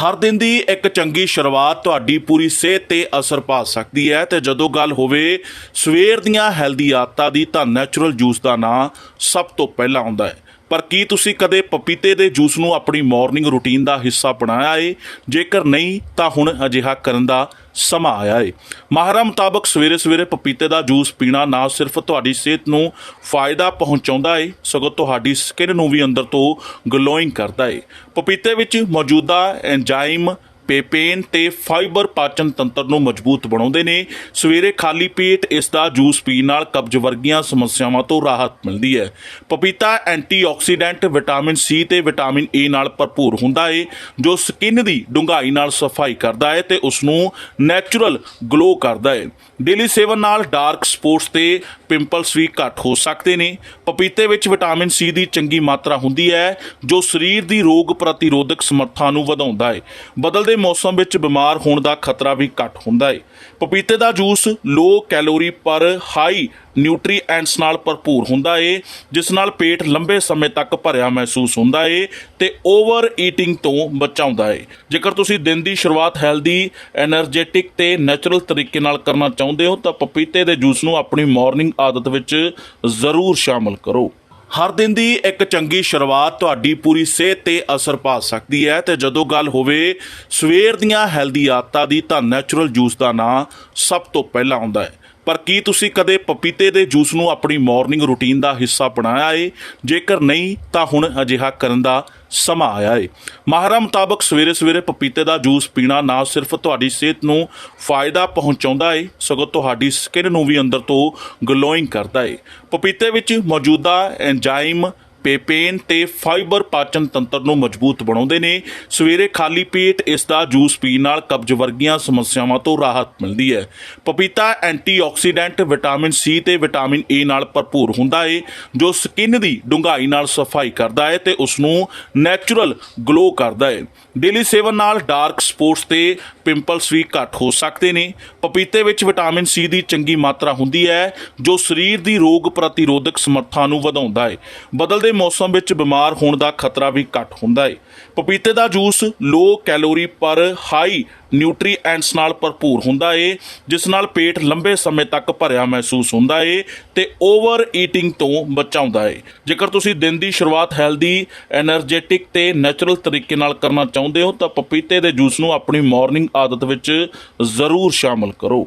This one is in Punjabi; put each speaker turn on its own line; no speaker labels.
ਹਰ ਦਿਨ ਦੀ ਇੱਕ ਚੰਗੀ ਸ਼ੁਰੂਆਤ ਤੁਹਾਡੀ ਪੂਰੀ ਸਿਹਤ ਤੇ ਅਸਰ ਪਾ ਸਕਦੀ ਹੈ ਤੇ ਜਦੋਂ ਗੱਲ ਹੋਵੇ ਸਵੇਰ ਦੀਆਂ ਹੈਲਦੀ ਆਦਤਾਂ ਦੀ ਤਾਂ ਨੈਚੁਰਲ ਜੂਸ ਦਾ ਨਾਂ ਸਭ ਤੋਂ ਪਹਿਲਾਂ ਆਉਂਦਾ ਹੈ। ਪਰ ਕੀ ਤੁਸੀਂ ਕਦੇ ਪਪੀਤੇ ਦੇ ਜੂਸ ਨੂੰ ਆਪਣੀ ਮਾਰਨਿੰਗ ਰੁਟੀਨ ਦਾ ਹਿੱਸਾ ਬਣਾਇਆ ਏ? ਜੇਕਰ ਨਹੀਂ, ਤਾਂ ਹੁਣ ਅਜਿਹਾ ਕਰਨ ਦਾ ਸਮਾਂ ਆਇਆ ਏ। ਮਾਹਰਾਂ ਮੁਤਾਬਕ ਸਵੇਰੇ ਸਵੇਰੇ ਪਪੀਤੇ ਦਾ ਜੂਸ ਪੀਣਾ ਨਾ ਸਿਰਫ ਤੁਹਾਡੀ ਸਿਹਤ ਨੂੰ ਫਾਇਦਾ ਪਹੁੰਚਾਉਂਦਾ ਏ, ਸਗੋਂ ਤੁਹਾਡੀ ਸਕਿਨ ਨੂੰ ਵੀ ਅੰਦਰ ਤੋਂ ਗਲੋਇੰਗ ਕਰਦਾ ਏ। ਪਪੀਤੇ ਵਿੱਚ ਮੌਜੂਦਾ ਐਂਜ਼ਾਈਮ ਪੇਪੇਨ ਤੇ ਫਾਈਬਰ ਪਾਚਨ ਤੰਤਰ ਨੂੰ ਮਜ਼ਬੂਤ ਬਣਾਉਂਦੇ ਨੇ। ਸਵੇਰੇ ਖਾਲੀ ਪੇਟ ਇਸ ਦਾ ਜੂਸ ਪੀਣ ਨਾਲ ਕਬਜ਼ ਵਰਗੀਆਂ ਸਮੱਸਿਆਵਾਂ ਤੋਂ ਰਾਹਤ ਮਿਲਦੀ ਹੈ। ਪਪੀਤਾ ਐਂਟੀਆਕਸੀਡੈਂਟ, ਵਿਟਾਮਿਨ ਸੀ ਤੇ ਵਿਟਾਮਿਨ ਏ ਨਾਲ ਭਰਪੂਰ ਹੁੰਦਾ ਹੈ ਜੋ ਸਕਿਨ ਦੀ ਡੂੰਘਾਈ ਨਾਲ ਸਫ਼ਾਈ ਕਰਦਾ ਹੈ ਤੇ ਉਸ ਨੂੰ ਨੈਚੁਰਲ ਗਲੋ ਕਰਦਾ ਹੈ ਡੇਲੀ ਸੇਵਨ ਨਾਲ ਡਾਰਕ ਸਪੋਟਸ ਤੇ ਪਿੰਪਲਸ ਵੀ ਘੱਟ ਹੋ ਸਕਦੇ ਨੇ। ਪਪੀਤੇ ਵਿੱਚ ਵਿਟਾਮਿਨ ਸੀ ਦੀ ਚੰਗੀ ਮਾਤਰਾ ਹੁੰਦੀ ਹੈ, ਜੋ ਸਰੀਰ ਦੀ ਰੋਗ ਪ੍ਰਤੀਰੋਧਕ ਸਮਰੱਥਾ ਨੂੰ ਵਧਾਉਂਦਾ ਹੈ ਬਦਲਦੇ ਮੌਸਮ ਵਿੱਚ ਬਿਮਾਰ ਹੋਣ ਦਾ ਖਤਰਾ ਵੀ ਘੱਟ ਹੁੰਦਾ ਹੈ ਪਪੀਤੇ ਦਾ ਜੂਸ ਲੋ ਕੈਲੋਰੀ ਪਰ ਹਾਈ ਨਿਊਟ੍ਰੀਐਂਟਸ ਨਾਲ ਭਰਪੂਰ ਹੁੰਦਾ ਏ, ਜਿਸ ਨਾਲ ਪੇਟ ਲੰਬੇ ਸਮੇਂ ਤੱਕ ਭਰਿਆ ਮਹਿਸੂਸ ਹੁੰਦਾ ਏ ਤੇ ਓਵਰ ਈਟਿੰਗ ਤੋਂ ਬਚਾਉਂਦਾ ਏ। ਜੇਕਰ ਤੁਸੀਂ ਦਿਨ ਦੀ ਸ਼ੁਰੂਆਤ ਹੈਲਦੀ એનર્ਜੈਟਿਕ ਤੇ ਨੈਚੁਰਲ ਤਰੀਕੇ ਨਾਲ ਕਰਨਾ ਚਾਹੁੰਦੇ ਹੋ, ਤਾਂ ਪਪੀਤੇ ਦੇ ਜੂਸ ਨੂੰ ਆਪਣੀ ਮਾਰਨਿੰਗ ਆਦਤ ਵਿੱਚ ਜ਼ਰੂਰ ਸ਼ਾਮਲ ਕਰੋ। ਹਰ ਦਿਨ ਦੀ ਇੱਕ ਚੰਗੀ ਸ਼ੁਰੂਆਤ ਤੁਹਾਡੀ ਪੂਰੀ ਸਿਹਤ ਤੇ ਅਸਰ ਪਾ ਸਕਦੀ ਹੈ ਤੇ ਜਦੋਂ ਗੱਲ ਹੋਵੇ ਸਵੇਰ ਦੀਆਂ ਹੈਲਦੀ ਆਦਤਾਂ ਦੀ ਤਾਂ ਨੈਚੁਰਲ ਜੂਸ ਦਾ ਨਾਂ ਸਭ ਤੋਂ ਪਹਿਲਾਂ ਆਉਂਦਾ ਹੈ। ਪਰ ਕੀ ਤੁਸੀਂ ਕਦੇ ਪਪੀਤੇ ਦੇ ਜੂਸ ਨੂੰ ਆਪਣੀ ਮਾਰਨਿੰਗ ਰੁਟੀਨ ਦਾ ਹਿੱਸਾ ਬਣਾਇਆ ਏ? ਜੇਕਰ ਨਹੀਂ, ਤਾਂ ਹੁਣ ਅਜਿਹਾ ਕਰਨ ਦਾ ਸਮਾਂ ਆਇਆ ਏ। ਮਾਹਰਾਂ ਮੁਤਾਬਕ ਸਵੇਰੇ ਸਵੇਰੇ ਪਪੀਤੇ ਦਾ ਜੂਸ ਪੀਣਾ ਨਾ ਸਿਰਫ ਤੁਹਾਡੀ ਸਿਹਤ ਨੂੰ ਫਾਇਦਾ ਪਹੁੰਚਾਉਂਦਾ ਏ, ਸਗੋਂ ਤੁਹਾਡੀ ਸਕਿਨ ਨੂੰ ਵੀ ਅੰਦਰ ਤੋਂ ਗਲੋਇੰਗ ਕਰਦਾ ਏ। ਪਪੀਤੇ ਵਿੱਚ ਮੌਜੂਦਾ ਐਂਜ਼ਾਈਮ ਪੇਪੇਨ ਤੇ ਫਾਈਬਰ ਪਾਚਨ ਤੰਤਰ ਨੂੰ ਮਜ਼ਬੂਤ ਬਣਾਉਂਦੇ ਨੇ। ਸਵੇਰੇ ਖਾਲੀ ਪੇਟ ਇਸ ਦਾ ਜੂਸ ਪੀਣ ਨਾਲ ਕਬਜ਼ ਵਰਗੀਆਂ ਸਮੱਸਿਆਵਾਂ ਤੋਂ ਰਾਹਤ ਮਿਲਦੀ ਹੈ। ਪਪੀਤਾ ਐਂਟੀਆਕਸੀਡੈਂਟ ਵਿਟਾਮਿਨ ਸੀ ਤੇ ਵਿਟਾਮਿਨ ਏ ਨਾਲ ਭਰਪੂਰ ਹੁੰਦਾ ਹੈ ਜੋ ਸਕਿਨ ਦੀ ਡੂੰਘਾਈ ਨਾਲ ਸਫ਼ਾਈ ਕਰਦਾ ਹੈ ਤੇ ਉਸ ਨੂੰ ਨੈਚੁਰਲ ਗਲੋ ਕਰਦਾ ਹੈ ਡੇਲੀ ਸੇਵਨ ਨਾਲ ਡਾਰਕ ਸਪੋਟਸ ਤੇ ਪਿੰਪਲਸ ਵੀ ਘੱਟ ਹੋ ਸਕਦੇ ਨੇ। ਪਪੀਤੇ ਵਿੱਚ ਵਿਟਾਮਿਨ ਸੀ ਦੀ ਚੰਗੀ ਮਾਤਰਾ ਹੁੰਦੀ ਹੈ, ਜੋ ਸਰੀਰ ਦੀ ਰੋਗ ਪ੍ਰਤੀਰੋਧਕ ਸਮਰੱਥਾ ਨੂੰ ਵਧਾਉਂਦਾ ਹੈ। ਬਦਲਦੇ ਮੌਸਮ ਵਿੱਚ ਬਿਮਾਰ ਹੋਣ ਦਾ ਖਤਰਾ ਵੀ ਘੱਟ ਹੁੰਦਾ ਹੈ। ਪਪੀਤੇ ਦਾ ਜੂਸ ਲੋ ਕੈਲੋਰੀ ਪਰ ਹਾਈ ਨਿਊਟ੍ਰੀਐਂਟਸ ਨਾਲ ਭਰਪੂਰ ਹੁੰਦਾ ਏ, ਜਿਸ ਨਾਲ ਪੇਟ ਲੰਬੇ ਸਮੇਂ ਤੱਕ ਭਰਿਆ ਮਹਿਸੂਸ ਹੁੰਦਾ ਏ ਤੇ ਓਵਰ ਈਟਿੰਗ ਤੋਂ ਬਚਾਉਂਦਾ ਏ। ਜੇਕਰ ਤੁਸੀਂ ਦਿਨ ਦੀ ਸ਼ੁਰੂਆਤ ਹੈਲਦੀ એનર્ਜੈਟਿਕ ਤੇ ਨੈਚੁਰਲ ਤਰੀਕੇ ਨਾਲ ਕਰਨਾ ਚਾਹੁੰਦੇ ਹੋ, ਤਾਂ ਪਪੀਤੇ ਦੇ ਜੂਸ ਨੂੰ ਆਪਣੀ ਮਾਰਨਿੰਗ ਆਦਤ ਵਿੱਚ ਜ਼ਰੂਰ ਸ਼ਾਮਲ ਕਰੋ।